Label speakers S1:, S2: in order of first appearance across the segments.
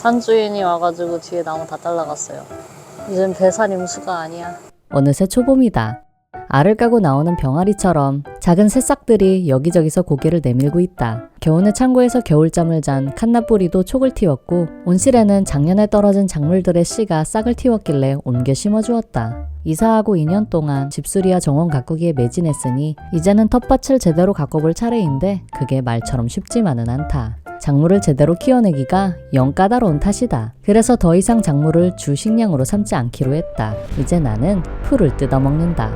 S1: 산주인이 와가지고 뒤에 나무 다 잘라갔어요. 이젠 배산 임수가 아니야.
S2: 어느새 초봄이다. 알을 까고 나오는 병아리처럼 작은 새싹들이 여기저기서 고개를 내밀고 있다. 겨우내 창고에서 겨울잠을 잔 칸나뿌리도 촉을 틔웠고 온실에는 작년에 떨어진 작물들의 씨가 싹을 틔웠길래 옮겨 심어주었다. 이사하고 2년 동안 집수리와 정원 가꾸기에 매진했으니 이제는 텃밭을 제대로 가꿔볼 차례인데 그게 말처럼 쉽지만은 않다. 작물을 제대로 키워내기가 영 까다로운 탓이다. 그래서 더 이상 작물을 주 식량으로 삼지 않기로 했다. 이제 나는 풀을 뜯어먹는다.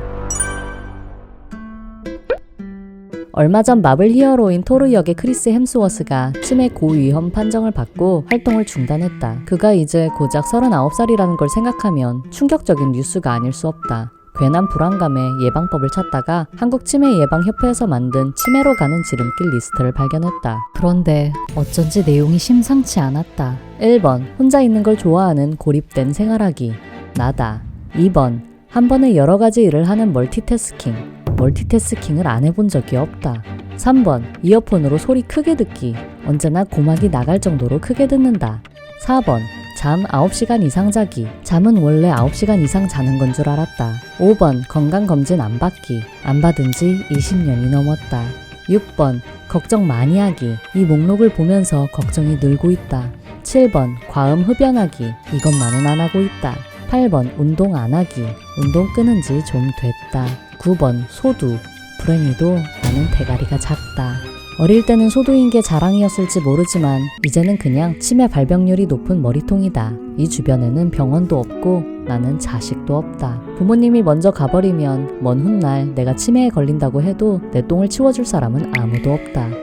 S2: 얼마 전 마블 히어로인 토르 역의 크리스 햄스워스가 치매 고위험 판정을 받고 활동을 중단했다. 그가 이제 고작 39살이라는 걸 생각하면 충격적인 뉴스가 아닐 수 없다. 괜한 불안감에 예방법을 찾다가 한국치매예방협회에서 만든 치매로 가는 지름길 리스트를 발견했다. 그런데 어쩐지 내용이 심상치 않았다. 1번 혼자 있는 걸 좋아하는 고립된 생활하기 나다. 2번 한 번에 여러 가지 일을 하는 멀티태스킹 멀티태스킹을 안 해본 적이 없다. 3번 이어폰으로 소리 크게 듣기 언제나 고막이 나갈 정도로 크게 듣는다. 4번 잠 9시간 이상 자기. 잠은 원래 9시간 이상 자는 건 줄 알았다. 5번 건강검진 안 받기. 안 받은 지 20년이 넘었다. 6번 걱정 많이 하기. 이 목록을 보면서 걱정이 늘고 있다. 7번 과음 흡연하기. 이것만은 안 하고 있다. 8번 운동 안 하기. 운동 끊은 지 좀 됐다. 9번 소두. 불행히도 나는 대가리가 작다. 어릴 때는 소두인 게 자랑이었을지 모르지만 이제는 그냥 치매 발병률이 높은 머리통이다. 이 주변에는 병원도 없고 나는 자식도 없다. 부모님이 먼저 가버리면 먼 훗날 내가 치매에 걸린다고 해도 내 똥을 치워줄 사람은 아무도 없다.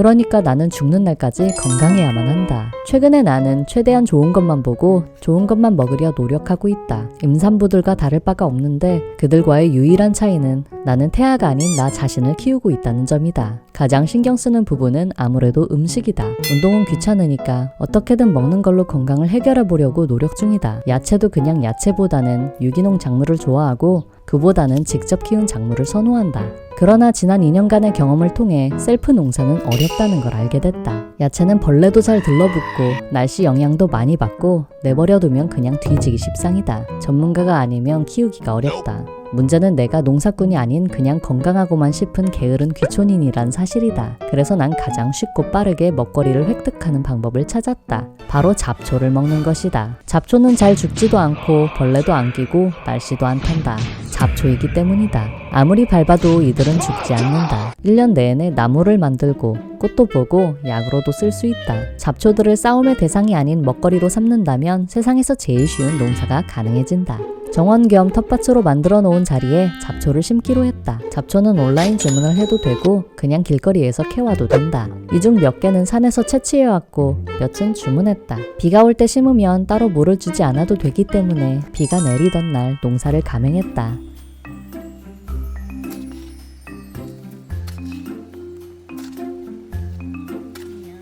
S2: 그러니까 나는 죽는 날까지 건강해야만 한다. 최근에 나는 최대한 좋은 것만 보고 좋은 것만 먹으려 노력하고 있다. 임산부들과 다를 바가 없는데 그들과의 유일한 차이는 나는 태아가 아닌 나 자신을 키우고 있다는 점이다. 가장 신경 쓰는 부분은 아무래도 음식이다. 운동은 귀찮으니까 어떻게든 먹는 걸로 건강을 해결해 보려고 노력 중이다. 야채도 그냥 야채보다는 유기농 작물을 좋아하고 그보다는 직접 키운 작물을 선호한다. 그러나 지난 2년간의 경험을 통해 셀프 농사는 어렵다는 걸 알게 됐다. 야채는 벌레도 잘 들러붙고 날씨 영향도 많이 받고 내버려두면 그냥 뒤지기 십상이다. 전문가가 아니면 키우기가 어렵다. 문제는 내가 농사꾼이 아닌 그냥 건강하고만 싶은 게으른 귀촌인이란 사실이다. 그래서 난 가장 쉽고 빠르게 먹거리를 획득하는 방법을 찾았다. 바로 잡초를 먹는 것이다. 잡초는 잘 죽지도 않고 벌레도 안 끼고 날씨도 안 탄다. 잡초이기 때문이다. 아무리 밟아도 이들은 죽지 않는다. 1년 내내 나무를 만들고 꽃도 보고 약으로도 쓸 수 있다. 잡초들을 싸움의 대상이 아닌 먹거리로 삼는다면 세상에서 제일 쉬운 농사가 가능해진다. 정원 겸 텃밭으로 만들어 놓은 자리에 잡초를 심기로 했다. 잡초는 온라인 주문을 해도 되고 그냥 길거리에서 캐와도 된다. 이 중 몇 개는 산에서 채취해 왔고 몇은 주문했다. 비가 올 때 심으면 따로 물을 주지 않아도 되기 때문에 비가 내리던 날 농사를 감행했다.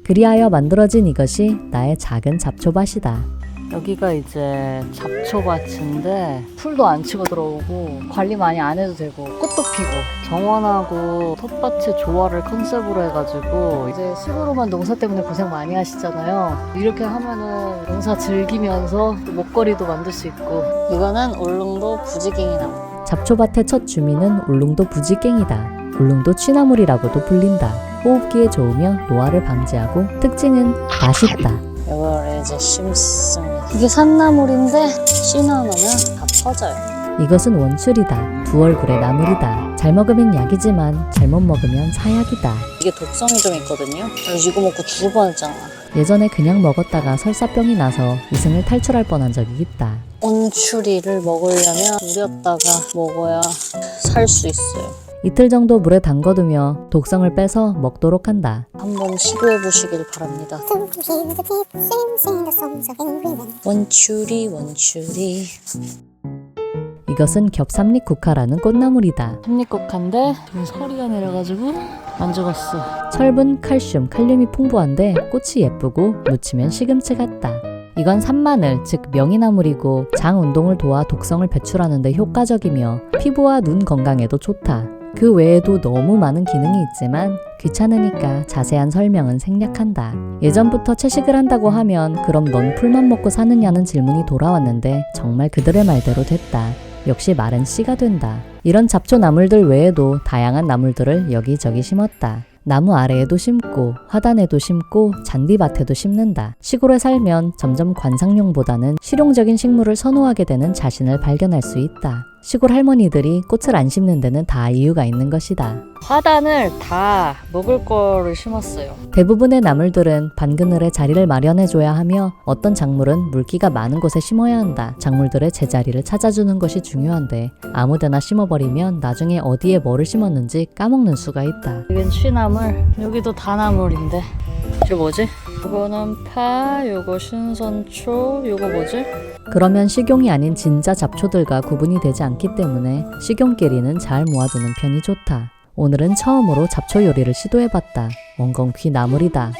S2: 그리하여 만들어진 이것이 나의 작은 잡초밭이다.
S1: 여기가 이제 잡초밭인데 풀도 안 치고 들어오고 관리 많이 안 해도 되고 꽃도 피고 정원하고 텃밭의 조화를 컨셉으로 해가지고 이제 시골로만 농사 때문에 고생 많이 하시잖아요 이렇게 하면은 농사 즐기면서 또 먹거리도 만들 수 있고 이거는 울릉도 부지갱이 나무
S2: 잡초밭의 첫 주민은 울릉도 부지깽이다. 울릉도 취나물이라고도 불린다. 호흡기에 좋으며 노화를 방지하고 특징은 맛있다.
S1: 이거를 이제 심습니다 이게 산나물인데 씨나무는 다 퍼져요
S2: 이것은 원술이다. 두 얼굴의 나물이다. 잘 먹으면 약이지만 잘못 먹으면 사약이다.
S1: 이게 독성이 좀 있거든요 그래서 이거 먹고 죽을 뻔했잖아
S2: 예전에 그냥 먹었다가 설사병이 나서 이승을 탈출할 뻔한 적이 있다.
S1: 온추리를 먹으려면 우렸다가 먹어야 살 수 있어요.
S2: 이틀 정도 물에 담궈두며 독성을 빼서 먹도록 한다.
S1: 한번 시도해 보시길 바랍니다. 원추리 원추리.
S2: 이것은 겹삼립 국화라는 꽃나물이다.
S1: 삼립국화인데 지금 서리가 내려가지고 안 죽었어.
S2: 철분, 칼슘, 칼륨이 풍부한데 꽃이 예쁘고 무치면 시금치 같다. 이건 산마늘, 즉 명이나물이고 장 운동을 도와 독성을 배출하는 데 효과적이며 피부와 눈 건강에도 좋다. 그 외에도 너무 많은 기능이 있지만 귀찮으니까 자세한 설명은 생략한다. 예전부터 채식을 한다고 하면 그럼 넌 풀만 먹고 사느냐는 질문이 돌아왔는데 정말 그들의 말대로 됐다. 역시 말은 씨가 된다. 이런 잡초 나물들 외에도 다양한 나물들을 여기저기 심었다. 나무 아래에도 심고 화단에도 심고 잔디밭에도 심는다. 시골에 살면 점점 관상용보다는 실용적인 식물을 선호하게 되는 자신을 발견할 수 있다. 시골 할머니들이 꽃을 안 심는 데는 다 이유가 있는 것이다.
S1: 화단을 다 먹을 거를 심었어요.
S2: 대부분의 나물들은 반그늘에 자리를 마련해줘야 하며 어떤 작물은 물기가 많은 곳에 심어야 한다. 작물들의 제자리를 찾아주는 것이 중요한데 아무데나 심어버리면 나중에 어디에 뭐를 심었는지 까먹는 수가 있다.
S1: 여긴 취나물, 여기도 다나물인데. 이거 뭐지? 이거는 파, 요거 신선초, 요거 뭐지?
S2: 그러면 식용이 아닌 진짜 잡초들과 구분이 되지 않기 때문에 식용끼리는 잘 모아두는 편이 좋다. 오늘은 처음으로 잡초 요리를 시도해봤다. 원건퀴 나물이다.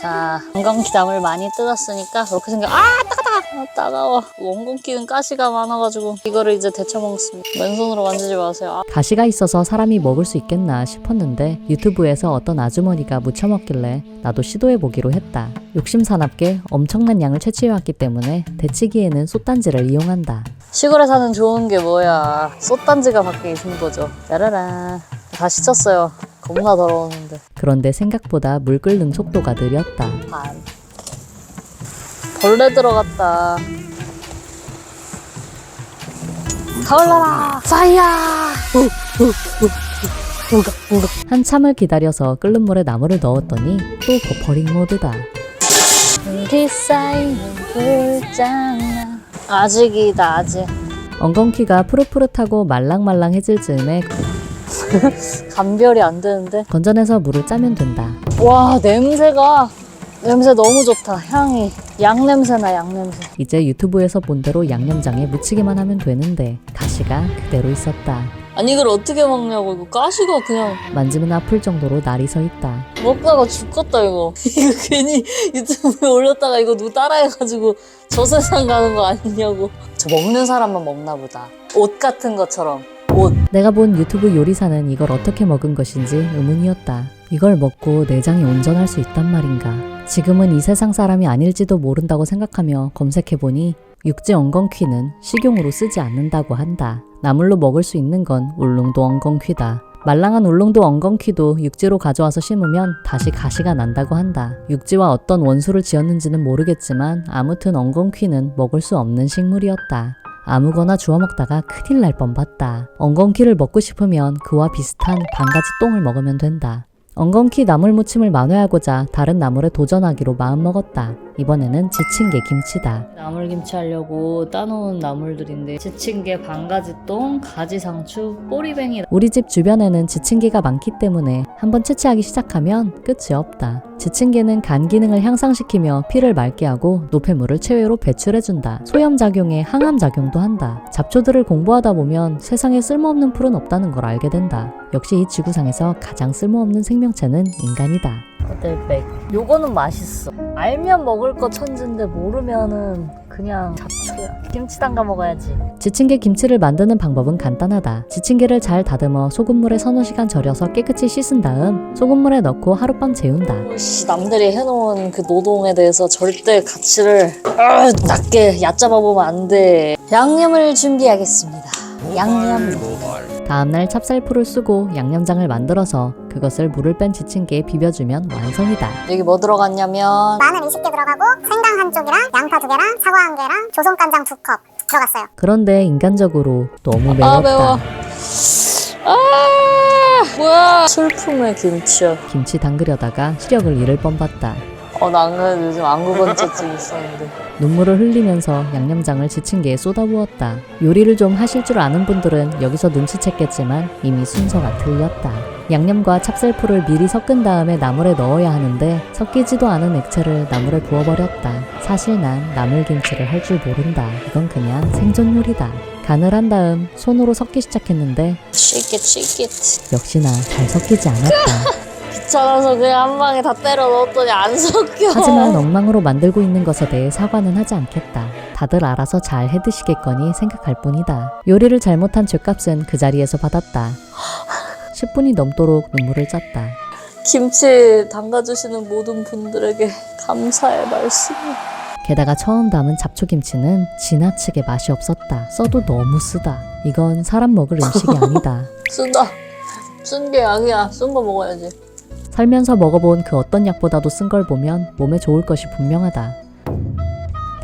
S1: 자, 원건기 나물 많이 뜯었으니까 그렇게 생겨. 아, 따가워! 아, 따가워. 원건기는 가시가 많아가지고 이거를 이제 데쳐 먹습니다. 맨손으로 만지지 마세요. 아,
S2: 가시가 있어서 사람이 먹을 수 있겠나 싶었는데 유튜브에서 어떤 아주머니가 무쳐 먹길래 나도 시도해보기로 했다. 욕심사납게 엄청난 양을 채취해왔기 때문에 데치기에는 솥단지를 이용한다.
S1: 시골에 사는 좋은 게 뭐야. 솥단지가 밖에 있는 거죠. 짜라란. 다 씻었어요. 겁나 더러웠는데.
S2: 그런데 생각보다 물 끓는 속도가 느렸다.
S1: 반. 벌레 들어갔다. 가을라라! 파이야!
S2: 한참을 기다려서 끓는 물에 나물을 넣었더니 또 버퍼링 모드다.
S1: 뒤쌓이는 불장난. 아직이다, 아직.
S2: 엉겅퀴가 푸릇푸릇하고 말랑말랑해질 즈음에
S1: 감별이 안 되는데.
S2: 건져내서 물을 짜면 된다.
S1: 와, 냄새가. 냄새 너무 좋다. 향이. 양 냄새나, 양 냄새.
S2: 이제 유튜브에서 본 대로 양념장에 묻히기만 하면 되는데 가시가 그대로 있었다.
S1: 아니, 이걸 어떻게 먹냐고. 이거 가시가 그냥.
S2: 만지면 아플 정도로 날이 서 있다.
S1: 먹다가 죽겠다 이거 이거 괜히 유튜브에 올렸다가 이거 누구 따라해가지고 저 세상 가는 거 아니냐고 저 먹는 사람만 먹나 보다 옷 같은 것처럼 옷
S2: 내가 본 유튜브 요리사는 이걸 어떻게 먹은 것인지 의문이었다. 이걸 먹고 내장이 온전할 수 있단 말인가. 지금은 이 세상 사람이 아닐지도 모른다고 생각하며 검색해보니 육지 엉겅퀴는 식용으로 쓰지 않는다고 한다. 나물로 먹을 수 있는 건 울릉도 엉겅퀴다. 말랑한 울릉도 엉겅퀴도 육지로 가져와서 심으면 다시 가시가 난다고 한다. 육지와 어떤 원수를 지었는지는 모르겠지만 아무튼 엉겅퀴는 먹을 수 없는 식물이었다. 아무거나 주워 먹다가 큰일 날 뻔 봤다. 엉겅퀴를 먹고 싶으면 그와 비슷한 반가지 똥을 먹으면 된다. 엉겅퀴 나물 무침을 만회하고자 다른 나물에 도전하기로 마음먹었다. 이번에는 지친개 김치다.
S1: 나물김치 하려고 따놓은 나물들인데 지친게 반가지똥, 가지상추, 꼬리뱅이
S2: 우리 집 주변에는 지친개가 많기 때문에 한번 채취하기 시작하면 끝이 없다. 지친개는 간 기능을 향상시키며 피를 맑게 하고 노폐물을 체외로 배출해준다. 소염작용에 항암작용도 한다. 잡초들을 공부하다 보면 세상에 쓸모없는 풀은 없다는 걸 알게 된다. 역시 이 지구상에서 가장 쓸모없는 생명체는 인간이다.
S1: 호텔백. 요거는 맛있어. 알면 먹을 거 천진데 모르면은 그냥 잡초야. 김치 담가 먹어야지.
S2: 지친개 김치를 만드는 방법은 간단하다. 지친개를 잘 다듬어 소금물에 서너 시간 절여서 깨끗이 씻은 다음 소금물에 넣고 하룻밤 재운다.
S1: 씨, 남들이 해놓은 그 노동에 대해서 절대 가치를 아, 낮게 얕잡아 보면 안돼. 양념을 준비하겠습니다 양념
S2: 다음날 찹쌀풀을 쓰고 양념장을 만들어서 그것을 물을 뺀 지친개에 비벼주면 완성이다.
S1: 여기 뭐 들어갔냐면
S3: 마늘 20개 들어가고 생강 한 쪽이랑 양파 두 개랑 사과 한 개랑 조선 간장 두 컵 들어갔어요.
S2: 그런데 인간적으로 너무
S1: 아 매워
S2: 매웠다.
S1: 아 뭐야 슬픔의 김치야
S2: 김치 담그려다가 시력을 잃을 뻔봤다.
S1: 어나 그래도 요즘 안구건조증 있었는데
S2: 눈물을 흘리면서 양념장을 지친 개에 쏟아부었다. 요리를 좀 하실 줄 아는 분들은 여기서 눈치챘겠지만 이미 순서가 틀렸다. 양념과 찹쌀풀을 미리 섞은 다음에 나물에 넣어야 하는데 섞이지도 않은 액체를 나물에 부어버렸다. 사실 난 나물김치를 할 줄 모른다. 이건 그냥 생존 요리다. 간을 한 다음 손으로 섞기 시작했는데
S1: 치깃 치깃
S2: 역시나 잘 섞이지 않았다.
S1: 귀찮아서 그냥 한 방에 다 때려 넣었더니 안 섞여
S2: 하지만 엉망으로 만들고 있는 것에 대해 사과는 하지 않겠다. 다들 알아서 잘 해드시겠거니 생각할 뿐이다. 요리를 잘못한 죄값은 그 자리에서 받았다. 10분이 넘도록 눈물을 짰다.
S4: 김치 담가주시는 모든 분들에게 감사의 말씀.
S2: 게다가 처음 담은 잡초김치는 지나치게 맛이 없었다. 써도 너무 쓰다. 이건 사람 먹을 음식이 아니다.
S4: 쓴다. 쓴 게 약이야. 쓴 거 먹어야지.
S2: 살면서 먹어본 그 어떤 약보다도 쓴 걸 보면 몸에 좋을 것이 분명하다.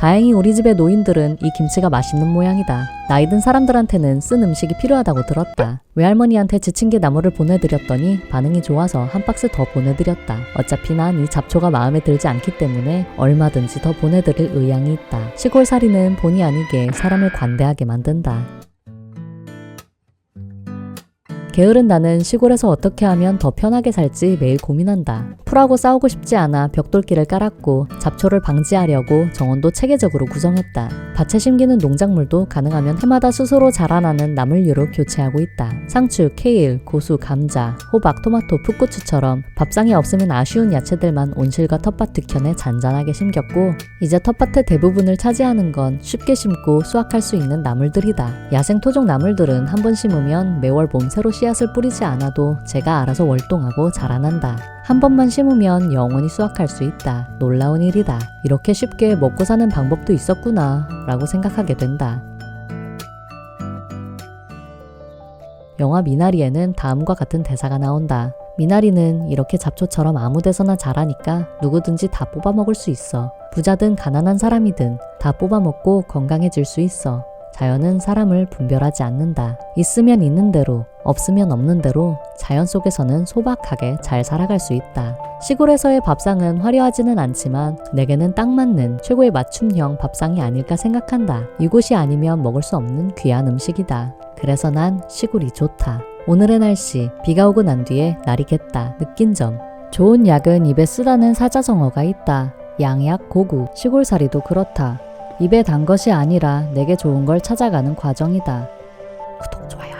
S2: 다행히 우리 집의 노인들은 이 김치가 맛있는 모양이다. 나이 든 사람들한테는 쓴 음식이 필요하다고 들었다. 외할머니한테 지친개 나무를 보내드렸더니 반응이 좋아서 한 박스 더 보내드렸다. 어차피 난 이 잡초가 마음에 들지 않기 때문에 얼마든지 더 보내드릴 의향이 있다. 시골살이는 본의 아니게 사람을 관대하게 만든다. 게으른 나는 시골에서 어떻게 하면 더 편하게 살지 매일 고민한다. 풀하고 싸우고 싶지 않아 벽돌길을 깔았고 잡초를 방지하려고 정원도 체계적으로 구성했다. 밭에 심기는 농작물도 가능하면 해마다 스스로 자라나는 나물류로 교체하고 있다. 상추, 케일, 고수, 감자, 호박, 토마토, 풋고추처럼 밥상에 없으면 아쉬운 야채들만 온실과 텃밭 뒤편에 잔잔하게 심겼고 이제 텃밭의 대부분을 차지하는 건 쉽게 심고 수확할 수 있는 나물들이다. 야생 토종 나물들은 한 번 심으면 매월 봄 새로 씨 앗을 뿌리지 않아도 제가 알아서 월동하고 자라난다. 한 번만 심으면 영원히 수확할 수 있다. 놀라운 일이다. 이렇게 쉽게 먹고 사는 방법도 있었구나. 라고 생각하게 된다. 영화 미나리에는 다음과 같은 대사가 나온다. 미나리는 이렇게 잡초처럼 아무 데서나 자라니까 누구든지 다 뽑아 먹을 수 있어. 부자든 가난한 사람이든 다 뽑아 먹고 건강해질 수 있어. 자연은 사람을 분별하지 않는다. 있으면 있는 대로, 없으면 없는 대로 자연 속에서는 소박하게 잘 살아갈 수 있다. 시골에서의 밥상은 화려하지는 않지만 내게는 딱 맞는 최고의 맞춤형 밥상이 아닐까 생각한다. 이곳이 아니면 먹을 수 없는 귀한 음식이다. 그래서 난 시골이 좋다. 오늘의 날씨, 비가 오고 난 뒤에 날이 겠다. 느낀 점. 좋은 약은 입에 쓰다는 사자성어가 있다. 양약 고구, 시골살이도 그렇다. 입에 단 것이 아니라 내게 좋은 걸 찾아가는 과정이다. 구독, 좋아요.